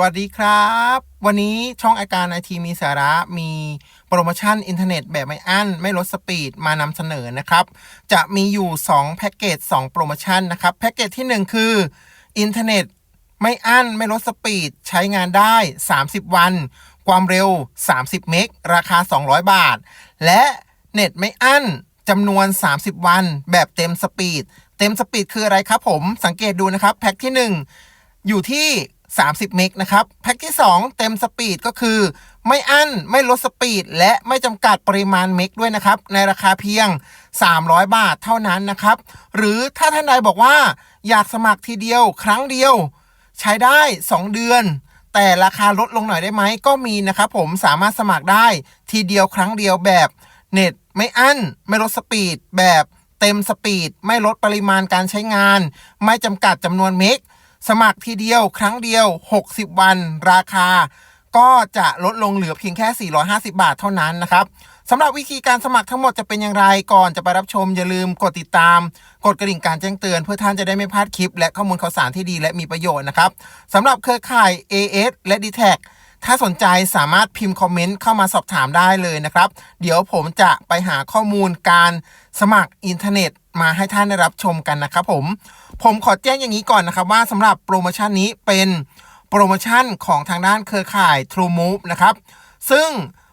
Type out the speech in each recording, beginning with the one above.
วัสดีครับ วันนี้ช่องอาการไอทีมีสาระมีโปรโมชั่นอินเทอร์เน็ตแบบไม่อั้น ไม่ลดสปีดมานำเสนอนะครับ จะมีอยู่ 2 แพ็กเกจ 2 โปรโมชั่นนะครับ แพ็กเกจที่ 1 คืออินเทอร์เน็ตไม่อั้น ไม่ลดสปีด ใช้งานได้ 30 วัน ความเร็ว 30 เมกราคา 200 บาท และเน็ตไม่อั้นจำนวน 30 วัน แบบเต็มสปีด เต็มสปีดคืออะไรครับผมสังเกตดูนะครับแพ็กที่ 1 อยู่ที่ 30 เมกนะครับ แพ็กที่ 2 เต็มสปีดก็คือ ไม่อั้นไม่ลดสปีด และไม่จำกัดปริมาณเมกด้วยนะครับ ในราคาเพียง 300 บาทเท่านั้นนะครับ หรือถ้าท่านใดบอกว่าอยากสมัครทีเดียวครั้งเดียว ใช้ได้ 2 เดือน แต่ราคาลดลงหน่อยได้ไหมก็มีนะครับผมสามารถสมัครได้ทีเดียวครั้งเดียวแบบเน็ตไม่อั้นไม่ลดสปีดแบบเต็มสปีด ไม่ลดปริมาณการใช้งาน ไม่จำกัดจำนวนเมก สมัครทีเดียวครั้งเดียว 60 วันราคา ก็จะลดลงเหลือเพียงแค่ 450 บาทเท่านั้นนะครับสำหรับวิธีการสมัครทั้งหมดจะเป็นอย่างไรก่อนจะไปรับชมอย่าลืมกดติดตาม กดกระดิ่งการแจ้งเตือน เพื่อท่านจะได้ไม่พลาดคลิป และข้อมูลข่าวสารที่ดีและมีประโยชน์นะครับสำหรับเครือข่าย AS และ d t แทถ้าสนใจสามารถพิมพ์คอมเมนต์เข้ามาสอบถามได้เลยนะครับ เดี๋ยวผมจะไปหาข้อมูลการสมัครอินเทอร์เน็ตมาให้ท่านได้รับชมกันนะครับผม ผมขอแจ้งอย่างนี้ก่อนนะครับว่าสำหรับโปรโมชั่นนี้เป็นโปรโมชั่นของทางด้านเครือข่าย True Move นะครับ ซึ่ง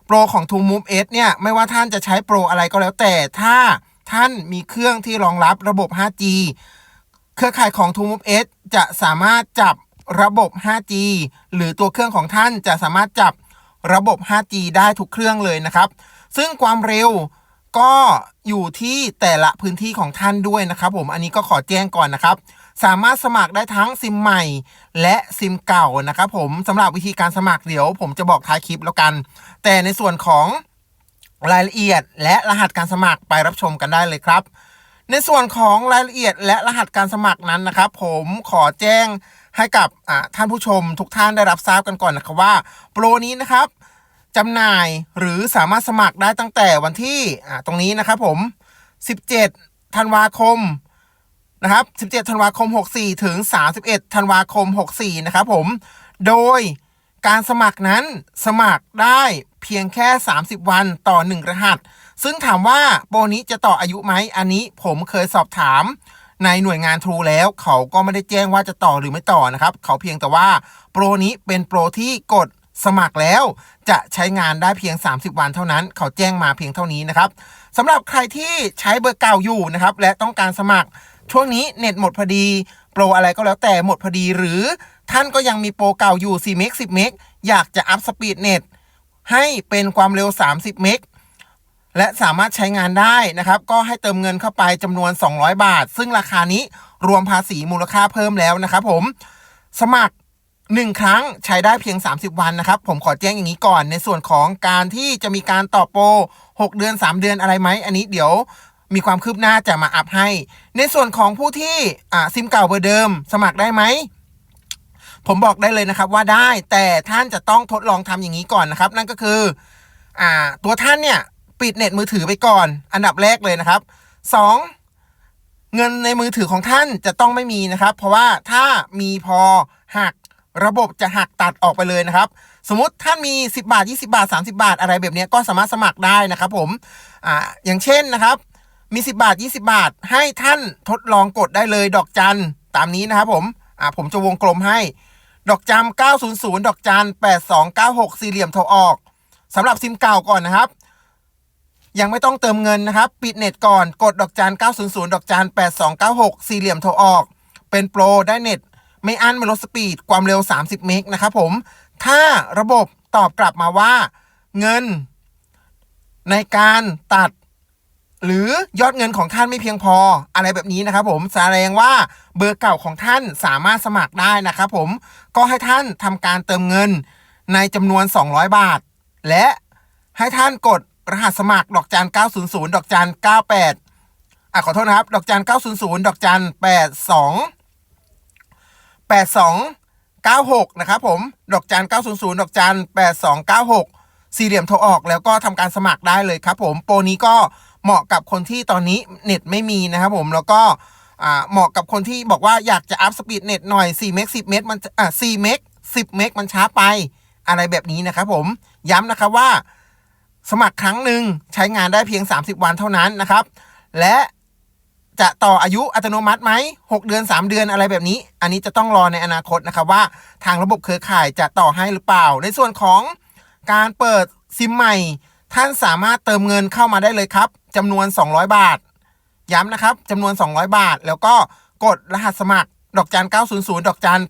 โปรของ True Move S เนี่ย ไม่ว่าท่านจะใช้โปรอะไรก็แล้วแต่ถ้าท่านมีเครื่องที่รองรับระบบ 5G เครือข่ายของ True Move S จะสามารถจับระบบ 5G หรือตัวเครื่องของท่านจะสามารถจับระบบ 5G ได้ทุกเครื่องเลยนะครับ ซึ่งความเร็ว ก็อยู่ที่แต่ละพื้นที่ของท่านด้วยนะครับ ผมอันนี้ก็ขอแจ้งก่อนนะครับ สามารถสมัครได้ทั้งซิมใหม่ และซิมเก่านะครับผมสำหรับวิธีการสมัครเดี๋ยว ผมจะบอกท้ายคลิปแล้วกัน แต่ในส่วนของรายละเอียด และรหัสการสมัครไปรับชมกันได้เลยครับ ในส่วนของรายละเอียดและรหัสการสมัครนั้นนะครับ ผมขอแจ้งให้กับท่านผู้ชมทุกท่านได้รับทราบกันก่อนนะครับว่า โปรนี้นะครับ จำหน่ายหรือสามารถสมัครได้ตั้งแต่วันที่ตรงนี้นะครับผม 17 ธันวาคมนะครับ 17 ธันวาคม 64 ถึง 31 ธันวาคม 64 นะครับผม โดยการสมัครนั้นสมัครได้เพียงแค่ 30 วันต่อ 1 รหัส ซึ่งถามว่าโปรนี้จะต่ออายุไหม อันนี้ผมเคยสอบถามในหน่วยงานทรูแล้ว เขาก็ไม่ได้แจ้งว่าจะต่อหรือไม่ต่อนะครับ เขาเพียงแต่ว่าโปรนี้เป็นโปรที่กด สมัครแล้วจะใช้งานได้เพียง 30 วันเท่านั้น เขาแจ้งมาเพียงเท่านี้นะครับสำหรับใครที่ใช้เบอร์เก่าอยู่นะครับและต้องการสมัคร ช่วงนี้เน็ตหมดพอดี โปรอะไรก็แล้วแต่หมดพอดี หรือท่านก็ยังมีโปรเก่าอยู่4เมก10เมกอยากจะอัพสปีดเน็ตให้เป็นความเร็ว 30 เมกและสามารถใช้งานได้นะครับ ก็ให้เติมเงินเข้าไปจำนวน 200 บาท ซึ่งราคานี้รวมภาษีมูลค่าเพิ่มแล้วนะครับผม สมัคร หนึ่งครั้งใช้ได้เพียง 30 วันนะครับ ผมขอแจ้งอย่างนี้ก่อน ในส่วนของการที่จะมีการต่อโปร 6 เดือน 3 เดือนอะไรไหม อันนี้เดี๋ยวมีความคืบหน้าจะมาอัพให้ ในส่วนของผู้ที่อ่าซิมเก่าเบอร์เดิม สมัครได้ไหม ผมบอกได้เลยนะครับว่าได้แต่ท่านจะต้องทดลองทำอย่างนี้ก่อนนะครับ นั่นก็คืออ่าตัวท่านเนี่ยปิดเน็ตมือถือไปก่อน อันดับแรกเลยนะครับ 2. เงินในมือถือของท่านจะต้องไม่มีนะครับ เพราะว่าถ้ามีพอหัก ระบบจะหักตัดออกไปเลยนะครับ สมมติท่านมี 10 บาท 20 บาท 30 บาท อะไรแบบนี้ก็สามารถสมัครได้นะครับผมอ่าอย่างเช่นนะครับ มี 10 บาท 20 บาท ให้ท่านทดลองกดได้เลยดอกจันตามนี้นะครับผมอ่าผมจะวงกลมให้ ดอกจำ900 ดอกจัน8296 สี่เหลี่ยมโทรออกสำหรับซิมเก่าก่อนนะครับยังไม่ต้องเติมเงินนะครับ ปิดเน็ตก่อน กดดอกจัน900 ดอกจัน8296 สี่เหลี่ยมโทรออก เป็นโปรได้เน็ต ไม่อั้นไม่ลดสปีดความเร็ว 30 เมกนะครับผม ถ้าระบบตอบกลับมาว่า เงิน ในการตัด หรือยอดเงินของท่านไม่เพียงพออะไรแบบนี้นะครับผมแสดงว่าเบอร์เก่าของท่านสามารถสมัครได้นะครับผมก็ให้ท่านทำการเติมเงินในจำนวน 200 บาท และให้ท่านกดรหัสสมัครดอกจัน 900 ดอกจัน 98 อะขอโทษนะครับ ดอกจัน 900 ดอกจัน 82 8296 นะครับผม ดอกจัน 900 ดอกจัน 8296 สี่เหลี่ยมโทรออกแล้วก็ทำการสมัครได้เลยครับผม โปรนี้ก็เหมาะกับคนที่ตอนนี้เน็ตไม่มีนะครับผม แล้วก็เหมาะกับคนที่บอกว่าอยากจะอัพสปีดเน็ตหน่อย4เมก10 เมกมันอะ4เมก10 เมกมันช้าไป อะไรแบบนี้นะครับผม ย้ำนะครับว่า สมัครครั้งหนึ่งใช้งานได้เพียง 30 วันเท่านั้นนะครับ และ จะต่ออายุอัตโนมัติไหม 6 เดือน 3 เดือนอะไรแบบนี้ อันนี้จะต้องรอในอนาคตนะครับว่าทางระบบเครือข่ายจะต่อให้หรือเปล่า ในส่วนของการเปิดซิมใหม่ ท่านสามารถเติมเงินเข้ามาได้เลยครับจำนวน 200 บาท ย้ำนะครับจำนวน 200 บาท แล้วก็กดรหัสสมัคร ดอกจัน 900 ดอกจัน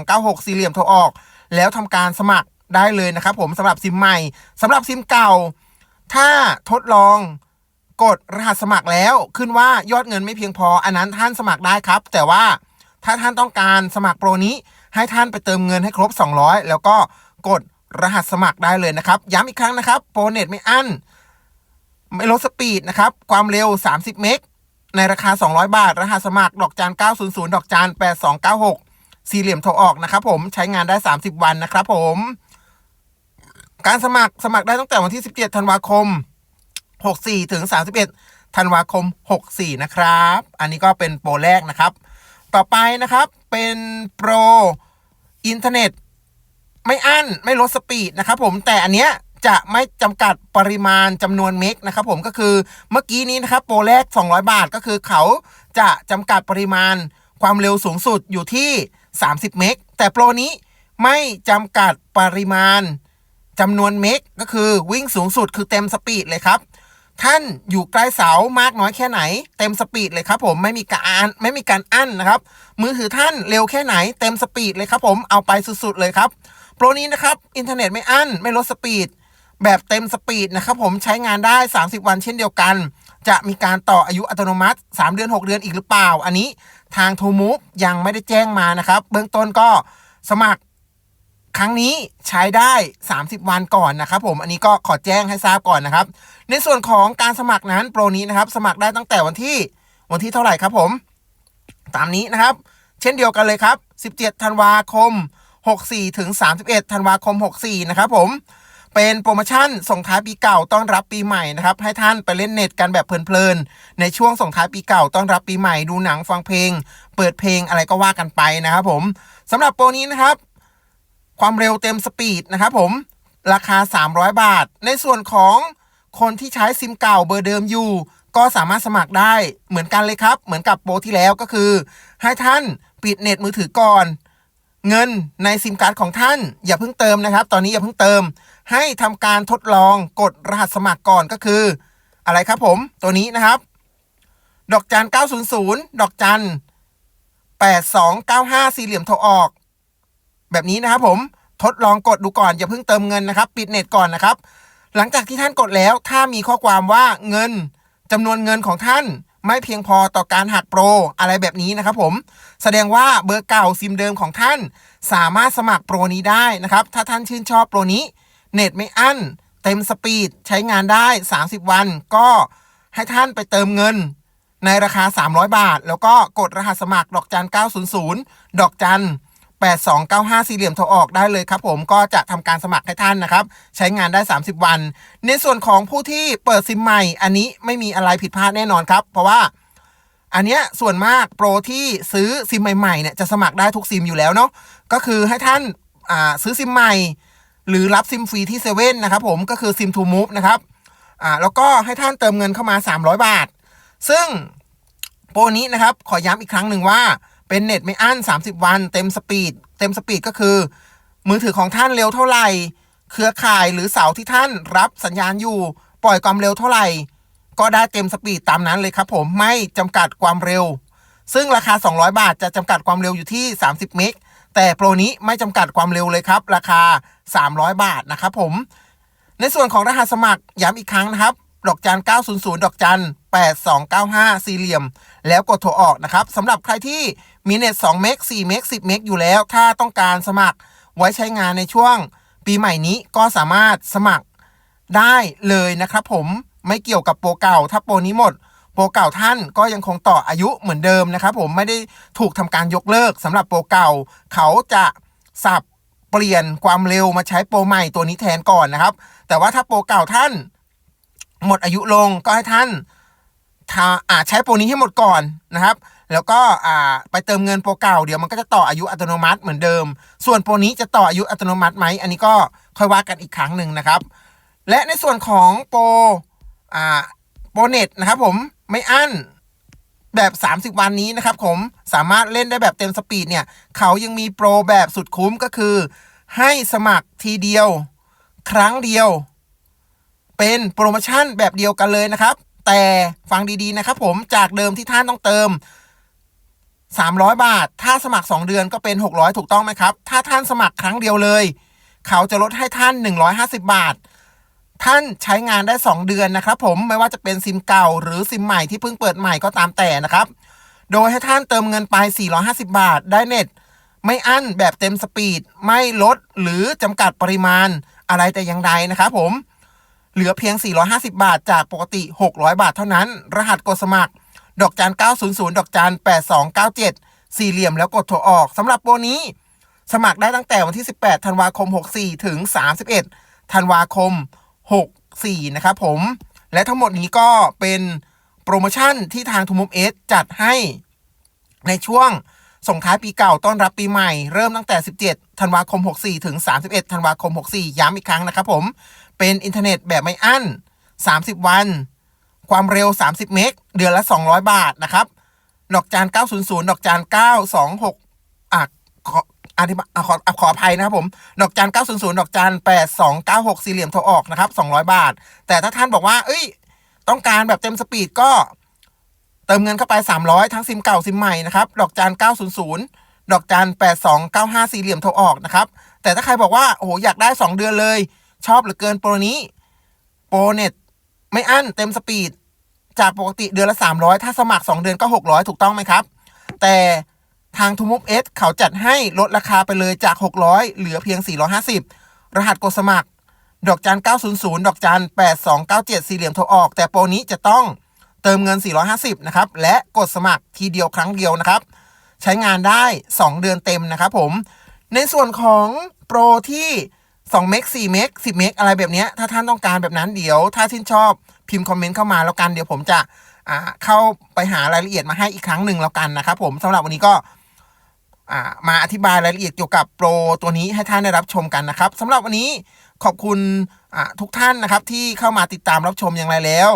8296 สี่เหลี่ยมโทรออก แล้วทำการสมัครได้เลยนะครับผมสำหรับซิมใหม่สำหรับซิมเก่า ถ้าทดลอง กดรหัสสมัครแล้วขึ้นว่ายอดเงินไม่เพียงพอ อันนั้นท่านสมัครได้ครับ แต่ว่าถ้าท่านต้องการสมัครโปรนี้ ให้ท่านไปเติมเงินให้ครบ 200 แล้วก็กดรหัสสมัครได้เลยนะครับ ย้ำอีกครั้งนะครับโปรเน็ตไม่อั้นไม่ลดสปีดนะครับ ความเร็ว 30 เมกในราคา 200 บาท รหัสสมัคร ดอกจัน900 ดอกจัน8296 สี่เหลี่ยมโทรออกนะครับผมใช้งานได้ 30 วันนะครับผม การสมัครสมัครได้ตั้งแต่วันที่ 17 ธันวาคม 64 ถึง 31 ธันวาคม 64 นะครับ อันนี้ก็เป็นโปรแรกนะครับ ต่อไปนะครับเป็นโปรอินเทอร์เน็ต ไม่อั้นไม่ลดสปีดนะครับผมแต่อันเนี้ยจะไม่จำกัดปริมาณจำนวนเมกนะครับผมก็คือเมื่อกี้นี้นะครับโปรแรก 200 บาทก็คือเขาจะจำกัดปริมาณความเร็วสูงสุดอยู่ที่ 30 เมกแต่โปรนี้ไม่จำกัดปริมาณจำนวนเมกก็คือวิ่งสูงสุดคือเต็มสปีดเลยครับ ท่านอยู่ใกล้เสามากน้อยแค่ไหน เต็มสปีดเลยครับผมไม่มีการไม่มีการอั้นนะครับ มือถือท่านเร็วแค่ไหนเต็มสปีดเลยครับผมเอาไปสุดๆเลยครับโปรนี้นะครับอินเทอร์เน็ตไม่อั้นไม่ลดสปีดแบบเต็มสปีดนะครับผมใช้งานได้ 30 วันเช่นเดียวกัน จะมีการต่ออายุอัตโนมัติ 3 เดือน 6 เดือนอีกหรือเปล่า อันนี้ทางโทมูฟยังไม่ได้แจ้งมานะครับ เบื้องต้นก็สมัครครั้งนี้ใช้ได้ 30 วันก่อนนะครับผมอันนี้ก็ขอแจ้งให้ทราบก่อนนะครับ ในส่วนของการสมัครนั้นโปรนี้นะครับ สมัครได้ตั้งแต่วันที่วันที่เท่าไหร่ครับผม ตามนี้นะครับ เช่นเดียวกันเลยครับ 17 ธันวาคม 64 ถึง 31 ธันวาคม 64 นะครับผม เป็นโปรโมชั่นส่งท้ายปีเก่าต้อนรับปีใหม่นะครับ ให้ท่านไปเล่นเน็ตกันแบบเพลินๆ ในช่วงส่งท้ายปีเก่าต้อนรับปีใหม่ดูหนังฟังเพลง เปิดเพลงอะไรก็ว่ากันไปนะครับผมสำหรับโปรนี้นะครับ ความเร็วเต็มสปีดนะครับผม ราคา 300 บาท ในส่วนของ คนที่ใช้ซิมเก่าเบอร์เดิมอยู่ ก็สามารถสมัครได้เหมือนกันเลยครับ เหมือนกับโปรที่แล้วก็คือ ให้ท่านปิดเน็ตมือถือก่อน เงินในซิมการ์ดของท่าน อย่าเพิ่งเติมนะครับ ตอนนี้อย่าเพิ่งเติม ให้ทำการทดลองกดรหัสสมัครก่อนก็คือ อะไรครับผมตัวนี้นะครับ ดอกจัน 900 ดอกจัน 8295 สี่เหลี่ยมโทรออก แบบนี้นะครับผมทดลองกดดูก่อนอย่าเพิ่งเติมเงินนะครับ ปิดเน็ตก่อนนะครับ หลังจากที่ท่านกดแล้ว ถ้ามีข้อความว่าเงินจำนวนเงินของท่านไม่เพียงพอต่อการหักโปรอะไรแบบนี้นะครับผม แสดงว่าเบอร์เก่าซิมเดิมของท่าน สามารถสมัครโปรนี้ได้นะครับ ถ้าท่านชื่นชอบโปรนี้ เน็ตไม่อั้น เต็มสปีดใช้งานได้ 30 วัน ก็ให้ท่านไปเติมเงิน ในราคา 300 บาท แล้วก็กดรหัสสมัครดอกจัน 900 ดอกจัน 8295 สี่เหลี่ยมโทรออกได้เลยครับผมก็จะทำการสมัครให้ท่านนะครับ ใช้งานได้ 30 วัน ในส่วนของผู้ที่เปิดซิมใหม่ อันนี้ไม่มีอะไรผิดพลาดแน่นอนครับ เพราะว่าอันเนี้ยส่วนมากโปรที่ซื้อซิมใหม่ๆเนี่ยจะสมัครได้ทุกซิมอยู่แล้วเนาะก็คือให้ท่านอ่าซื้อซิมใหม่ หรือรับซิมฟรีที่เซเว่นนะครับผมก็คือซิมทูมูฟนะครับอ่าแล้วก็ให้ท่านเติมเงินเข้ามา 300 บาท ซึ่งโปรนี้นะครับขอย้ำอีกครั้งหนึ่งว่า เป็นเน็ตไม่อั้น 30 วัน เต็มสปีด เต็มสปีดก็คือ มือถือของท่านเร็วเท่าไหร่ เครือข่ายหรือเสาที่ท่านรับสัญญาณอยู่ ปล่อยความเร็วเท่าไหร่ ก็ได้เต็มสปีดตามนั้นเลยครับผมไม่จำกัดความเร็ว ซึ่งราคา 200 บาทจะจำกัดความเร็วอยู่ที่ 30 เมกแต่โปรนี้ไม่จำกัดความเร็วเลยครับ ราคา 300 บาทนะครับผม ในส่วนของรหัสสมัครย้ำอีกครั้งนะครับ ดอกจัน 900 ดอกจัน 8295 สี่เหลี่ยม แล้วกดโทรออกนะครับสำหรับใครที่มีเน็ต2เมก4เมก10เมกอยู่แล้ว ถ้าต้องการสมัครไว้ใช้งานในช่วงปีใหม่นี้ก็สามารถสมัครได้เลยนะครับผมไม่เกี่ยวกับโปรเก่า ถ้าโปรนี้หมด โปรเก่าท่านก็ยังคงต่ออายุเหมือนเดิมนะครับผมไม่ได้ถูกทำการยกเลิกสำหรับโปรเก่า เขาจะสับเปลี่ยนความเร็วมาใช้โปรใหม่ตัวนี้แทนก่อนนะครับ แต่ว่าถ้าโปรเก่าท่าน หมดอายุลงก็ให้ท่านทาอาใช้โปรนี้ให้หมดก่อนนะครับ แล้วก็อ่าไปเติมเงินโปรเก่าเดี๋ยวมันก็จะต่ออายุอัตโนมัติเหมือนเดิม ส่วนโปรนี้จะต่ออายุอัตโนมัติไหมอันนี้ก็ค่อยว่ากันอีกครั้งหนึ่งนะครับ และในส่วนของโปรอ่าโปรเน็ตนะครับผมไม่อั้นแบบ 30 วันนี้นะครับผมสามารถเล่นได้แบบเต็มสปีดเนี่ยเขายังมีโปรแบบสุดคุ้มก็คือ ให้สมัครทีเดียว ครั้งเดียว เป็นโปรโมชั่นแบบเดียวกันเลยนะครับ แต่ฟังดีๆนะครับผมจากเดิมที่ท่านต้องเติม 300 บาท ถ้าสมัคร 2 เดือนก็เป็น 600 ถูกต้องไหมครับ ถ้าท่านสมัครครั้งเดียวเลย เขาจะลดให้ท่าน 150 บาท ท่านใช้งานได้ 2 เดือนนะครับ ผมไม่ว่าจะเป็นซิมเก่า หรือซิมใหม่ที่เพิ่งเปิดใหม่ก็ตามแต่นะครับ โดยให้ท่านเติมเงินไป 450 บาท ได้เน็ตไม่อั้นแบบเต็มสปีด ไม่ลดหรือจำกัดปริมาณอะไรแต่อย่างใดนะครับผม เหลือเพียง 450 บาท จากปกติ 600 บาทเท่านั้น รหัสกดสมัคร ดอกจัน900 ดอกจัน8297 สี่เหลี่ยมแล้วกดโทรออกสำหรับโปรนี้ สมัครได้ตั้งแต่วันที่ 18 ธันวาคม 64 ถึง 31 ธันวาคม 64 นะครับผม และทั้งหมดนี้ก็เป็นโปรโมชั่นที่ทางทูมุมเอสจัดให้ในช่วงส่งท้ายปีเก่าต้อนรับปีใหม่ เริ่มตั้งแต่ 17 ธันวาคม 64 ถึง 31 ธันวาคม 64 ย้ำอีกครั้งนะครับผม เป็นอินเทอร์เน็ตแบบไม่อั้น 30 วัน ความเร็ว 30 เมก เดือนละ 200 บาทนะครับ ดอกจาน 900 ดอกจาน 926อะขออธิบายอะขออะขออภัยนะครับผม ดอกจาน 900 ดอกจาน 8296 สี่เหลี่ยมโทรออกนะครับ 200 บาท แต่ถ้าท่านบอกว่า เอ้ย ต้องการแบบเต็มสปีดก็เติมเงินเข้าไป 300 ทั้งซิมเก่าซิมใหม่นะครับ ดอกจาน 900 ดอกจาน 8295 สี่เหลี่ยมโทรออกนะครับ แต่ถ้าใครบอกว่า โอ้โห อยากได้ 2 เดือนเลย ชอบเหลือเกินโปรนี้ โปรเน็ตไม่อั้นเต็มสปีด จากปกติเดือนละ 300 ถ้าสมัคร 2 เดือนก็ 600 ถูกต้องไหมครับ แต่ทางทูมุฟเอสเขาจัดให้ลดราคาไปเลยจาก 600 เหลือเพียง 450 รหัสกดสมัคร ดอกจัน 900 ดอกจัน 8297 สี่เหลี่ยมโทรออก แต่โปรนี้จะต้องเติมเงิน 450 นะครับ และกดสมัครทีเดียวครั้งเดียวนะครับ ใช้งานได้ 2 เดือนเต็มนะครับผม ในส่วนของโปรที่ 2เมก4เมก10เมกอะไรแบบนี้ถ้าท่านต้องการแบบนั้นเดี๋ยว ถ้าชื่นชอบพิมพ์คอมเมนต์เข้ามาแล้วกันเดี๋ยวผมจะอ่าเข้าไปหารายละเอียดมาให้อีกครั้งหนึ่งแล้วกันนะครับผมสำหรับวันนี้ก็อ่ามาอธิบายรายละเอียดเกี่ยวกับโปรตัวนี้ให้ท่านได้รับชมกันนะครับสำหรับวันนี้ขอบคุณอ่าทุกท่านนะครับ ที่เข้ามาติดตามรับชมอย่างไรแล้ว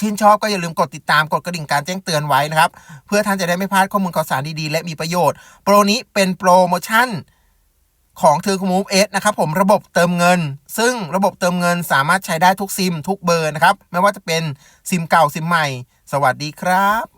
ชื่นชอบก็อย่าลืมกดติดตามกดกระดิ่งการแจ้งเตือนไว้นะครับ เพื่อท่านจะได้ไม่พลาดข้อมูลข่าวสารดีๆ และมีประโยชน์ โปรนี้เป็นโปรโมชั่น ของเทอร์คูมูฟเอสนะครับผมระบบเติมเงิน ซึ่งระบบเติมเงินสามารถใช้ได้ทุกซิม ทุกเบอร์นะครับ ไม่ว่าจะเป็นซิมเก่าซิมใหม่ สวัสดีครับ